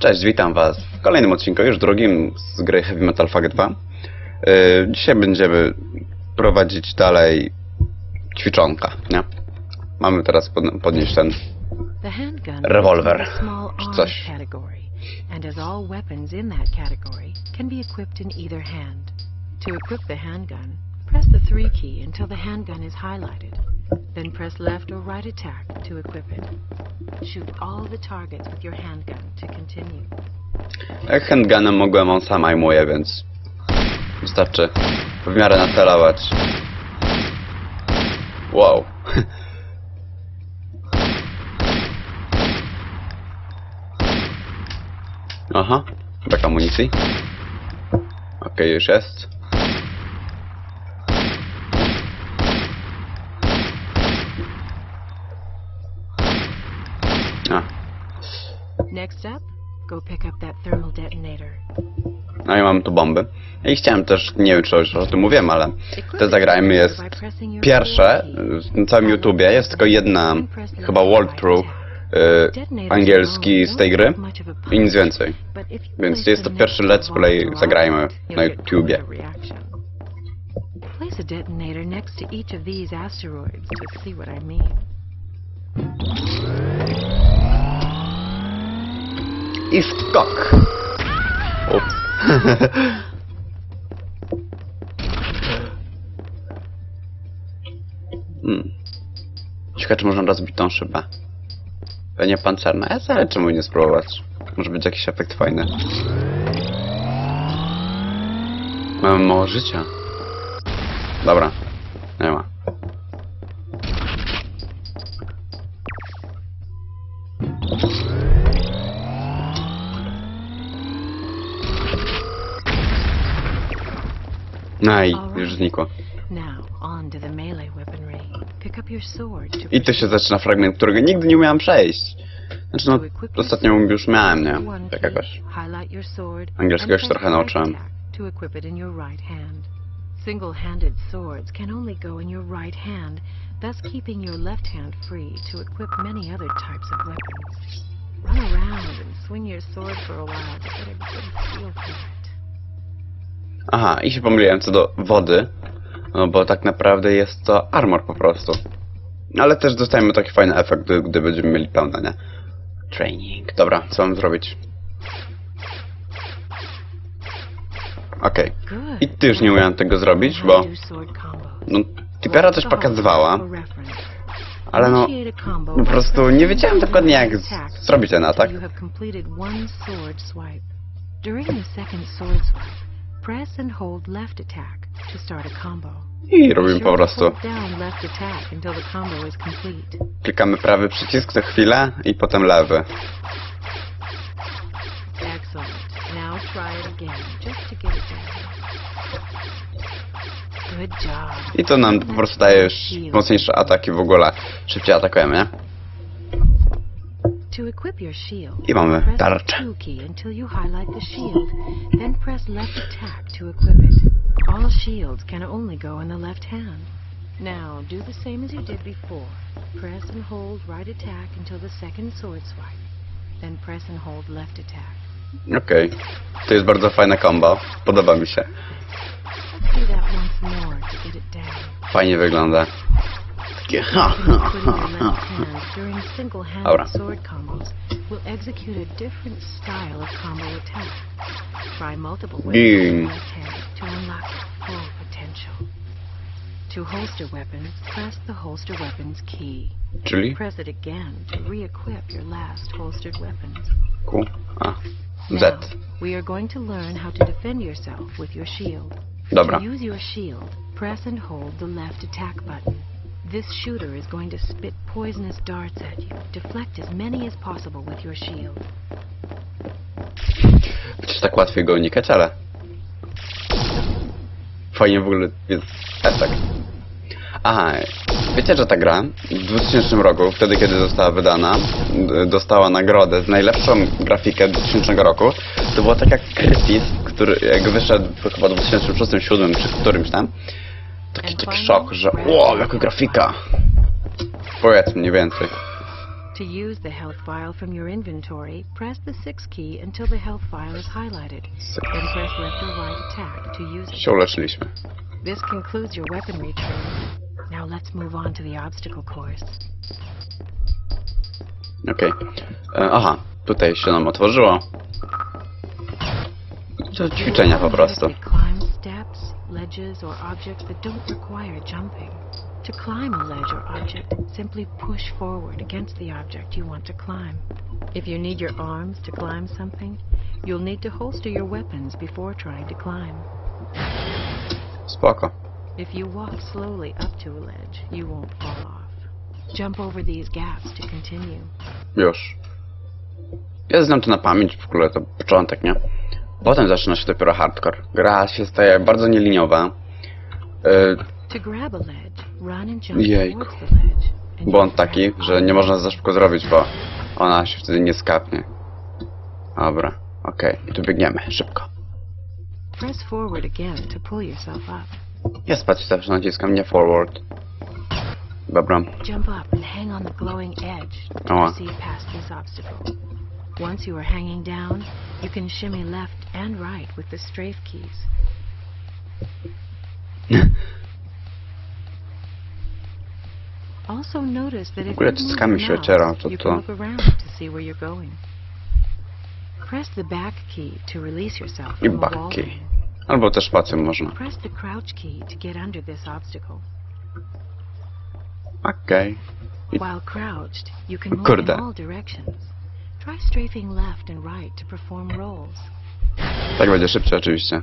Cześć, witam was w kolejnym odcinku, już drugim z gry Heavy Metal Fuck 2. Yy, dzisiaj będziemy prowadzić dalej ćwiczonka, nie? Mamy teraz pod, podnieść ten... Rewolwer, czy coś. and as all weapons in that category can be equipped in either hand. To equip the handgun, press the 3 key until the handgun is highlighted. Then press left or right attack to equip it. Shoot all the targets with your handgun to continue. Jak handgunem mogłem, on sam ajmuje, więc... Wystarczy w miarę nacelować. Wow. Aha, brak amunicji. Okej, już jest. No i mamy tu bomby. I chciałem też, nie wiem czy już o tym mówiłem, ale te zagrajmy jest pierwsze na całym YouTubie. Jest tylko jedna, chyba walkthrough y, angielski z tej gry i nic więcej. Więc jest to pierwszy let's play, zagrajmy na YouTubie. Place a detonator next to each of these asteroids to see what I mean. I skok! Ups. hmm. Ciekawe, czy można rozbić tą szybę. Pewnie pancerna jest, ale czemu nie spróbować? Może być jakiś efekt fajny. Mamy mało życia. Dobra. Nie ma. No i już znikło. I tu się zaczyna fragment, którego nigdy nie umiałem przejść. Znaczy no, ostatnio już miałem, nie? Tak jakoś. Angielskiego się trochę nauczyłem. Single-handed swords can only go in your right hand, thus keeping your left hand free to equip many other types of weapons. Run around and swing your sword for a while to get a good feel for it. Aha, i się pomyliłem co do wody. No bo tak naprawdę jest to armor po prostu. Ale też dostajemy taki fajny efekt, gdy, gdy będziemy mieli pełne, nie? Training. Dobra, co mam zrobić? Okej. Good. I ty już nie umiałem tego zrobić, bo... No, Tipera coś pokazywała, ale no... Po prostu nie wiedziałem dokładnie jak zrobić ten atak. During the second sword swipe, press and hold left attack to start a combo. I robimy po prostu. Klikamy prawy przycisk co chwilę i potem lewy. I to nam po prostu daje już mocniejsze ataki w ogóle. Szybciej atakujemy, nie? To equip your shield, press the 2 key until you highlight the shield, then press left attack to equip it. All shields can only go in the left hand. Now, do the same as you did before. Press and hold right attack until the second sword swipe. Then press and hold left attack. Okej. To jest bardzo fajne combo. Podoba mi się. Let's do that once more to get it down. Fajnie wygląda. Takie ha, ha, Putting ha, your ha. left hand during single-handed Dobra. sword combos will execute a different style of combo attack. Try multiple weapons with Boom. your left hand to unlock their full potential. To holster weapons, press the holster weapons key. Czyli? Press it again to re-equip your last holstered weapons. Q. A. Now, Z. we are going to learn how to defend yourself with your shield. Dobra. To use your shield, press and hold the left attack button. This shooter is going to spit poisonous darts at you. Deflect as many as possible with your shield. Przecież tak łatwiej go unikać, ale... Fajnie w ogóle jest efekt. Aha, wiecie, że ta gra w 2000 roku, wtedy kiedy została wydana, dostała nagrodę z najlepszą grafikę 2000 roku. To było tak jak Krytis, który jak wyszedł chyba w 2006-2007 czy którymś tam. Taki, taki szok, że wow, jaka grafika. Powiedz mniej więcej. To use the health file from your inventory, press the 6 key until the health file is highlighted. Then press left or right attack to use it. Się uleczyliśmy. This concludes your weaponry training. Now let's move on to the obstacle course. Okej. E, Aha, tutaj się nam otworzyło. To ćwiczenia po prostu. Automatically Climb steps, ledges, or objects that don't require jumping. To climb a ledge or object, simply push forward against the object you want to climb. If you need your arms to climb something, you'll need to holster your weapons before trying to climb. Spoko. If you walk slowly up to a ledge, you won't fall off. Jump over these gaps to continue. Już. Ja znam to na pamięć, w ogóle to początek, nie? Potem zaczyna się dopiero hardcore. Gra się staje bardzo nieliniowa. Jump Jejku. błąd taki, że nie można za szybko zrobić, bo ona się wtedy nie skapnie. Dobra, okej. I tu biegniemy, szybko. Ja spać zawsze naciskam nie forward. Dobra. Jump up and hang on the glowing edge to proceed past this obstacle. Once you are hanging down, you can shimmy left and right with the strafe keys. Also notice that if you move mouse, to you can look around to see where you're going. Press the back key to release yourself I from a wall back key. Albo też spacją można. Press the crouch key to get under this obstacle. Okay. While crouched, you can move Kurde. in all directions. Try strafing left and right to perform rolls. Tak będzie szybciej oczywiście.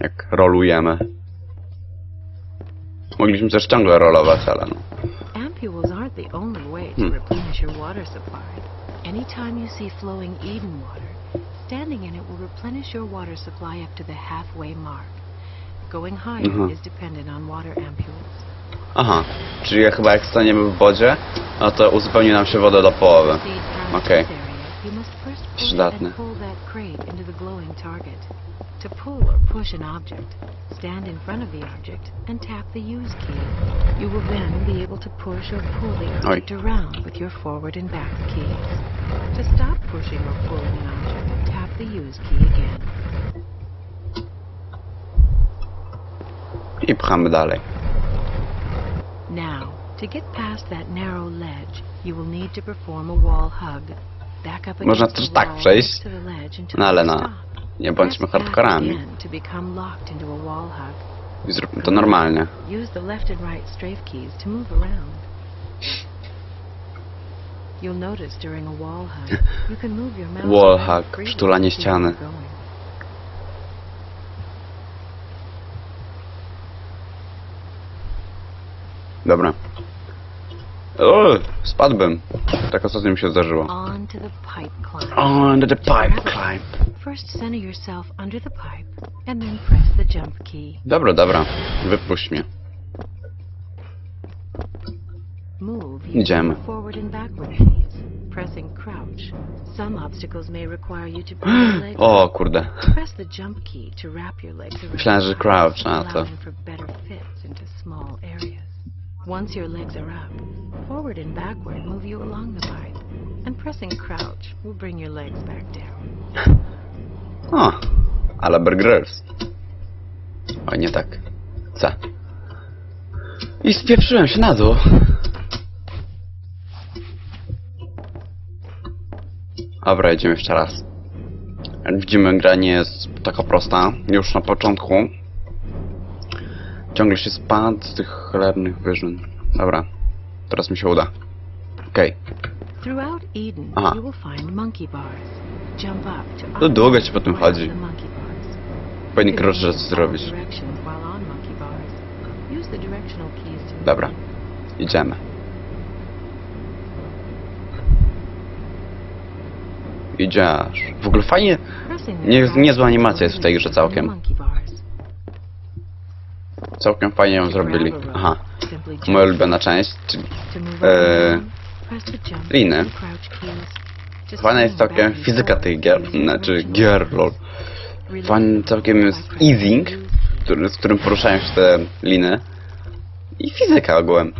Jak rolujemy. Mogliśmy też ciągle rolować, ale no. Ampules aren't the only way to Hmm. replenish your water supply. Anytime you see flowing Eden water, standing in it will replenish your water supply up to the halfway mark. Going higher Mhm. is dependent on water ampules. Aha, czyli chyba jak staniemy w wodzie, no to uzupełni nam się woda do połowy. Past Okay. You must first push and pull that crate into the glowing target. To pull or push an object, stand in front of the object and tap the use key. You will then be able to push or pull the object around with your forward and back keys. To stop pushing or pulling an object, tap the use key again. I pchamy dalej. Now, to get past that narrow ledge, you will need to perform a wall hug. Można też tak przejść. No ale no, nie bądźmy hardkorami. I zróbmy to normalnie. Use the left and right strafe keys to move around. You'll notice during a wall hug, you can move your mouse Wall around hug, freely przytulanie ściany. Dobra. O, spadłbym. Tak ostatnio mi się zdarzyło. On to the pipe climb. On the pipe climb. First center yourself under the pipe, and then press the jump key. Dobra, dobra. Wypuść mnie. Move Idziemy. forward and backward pressing crouch. Some obstacles may require you to bring your legs O, kurde. Press the jump key to wrap your legs around Myślałem, że crouch, pipe, a to- allowing for better fits into small areas. Once your legs are up, forward and backward move you along the pipe, and pressing crouch will bring your legs back down. O, ale Bear Grylls. Oj, nie tak. Co? I spieprzyłem się na dół. Dobra, idziemy jeszcze raz. Jak widzimy, gra nie jest taka prosta. Już na początku. Ciągle się spadł z tych cholernych wyżyn. Dobra, teraz mi się uda. Okej. Throughout Eden, Aha. you will find monkey bars. Jump up to To długo ci po tym unlock chodzi. Powinien all zrobić. Dobra, idziemy. Idziesz. W ogóle fajnie, Nie- niezła animacja jest w tej grze całkiem. Całkiem fajnie ją zrobili. Aha, moja ulubiona część. czyli e, liny. Fajna jest całkiem fizyka tych gier, znaczy gier, lol. Fajny całkiem jest easing, który, z którym poruszają się te liny. I fizyka ogółem.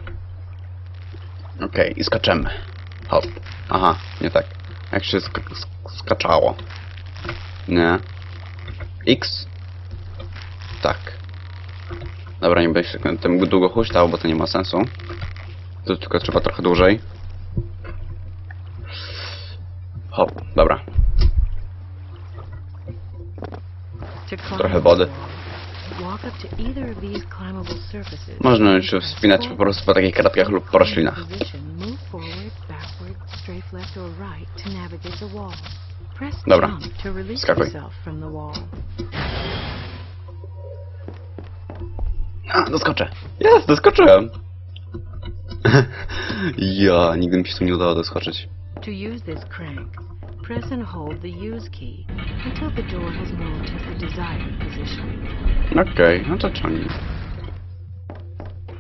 Okej, i skaczemy. Hop. Aha, nie tak. Jak się sk sk skaczało. Nie. X. Dobra, nie będę się tym długo huśtał, bo to nie ma sensu. Tu tylko trzeba trochę dłużej. Hop, dobra. To Trochę wody. To. Można się wspinać po prostu po takich kratkach lub po roślinach. Position, Move A, doskoczę. Jest, doskoczyłem. ja, nigdy mi się tu nie udało doskoczyć. To use this crank, press and hold the use key until the door has moved to the desired position. Okej, no to ciągnij.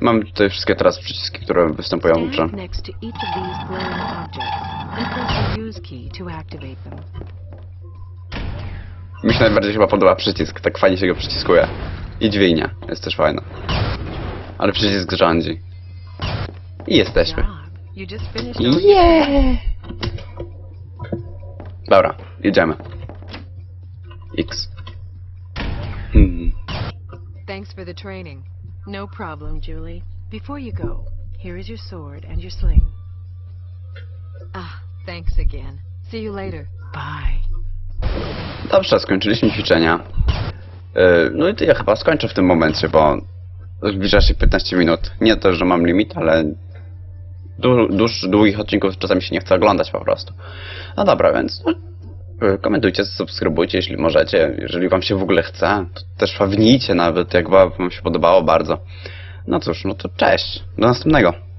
Mamy tutaj wszystkie teraz przyciski, które występują w grze. Stand next to each of these glowing objects and press the use key to activate them. Mi się najbardziej chyba podoba przycisk, tak fajnie się go przyciskuje. I dźwignia, jest też fajna. Ale przycisk rządzi. I jesteśmy. Yeah! Dobra, jedziemy. X. Hmm. Thanks for the training. No problem, Julie. Before you go, here is your sword and your sling. Ah, thanks again. See you later. Bye. Dobrze, skończyliśmy ćwiczenia. Yy, no i to ja chyba skończę w tym momencie, bo zbliża się 15 minut. Nie to, że mam limit, ale dłuż, długich odcinków czasami się nie chce oglądać po prostu. No dobra, więc no, komentujcie, subskrybujcie, jeśli możecie. Jeżeli wam się w ogóle chce, to też fawnijcie nawet, jak wam się podobało bardzo. No cóż, no to cześć. Do następnego.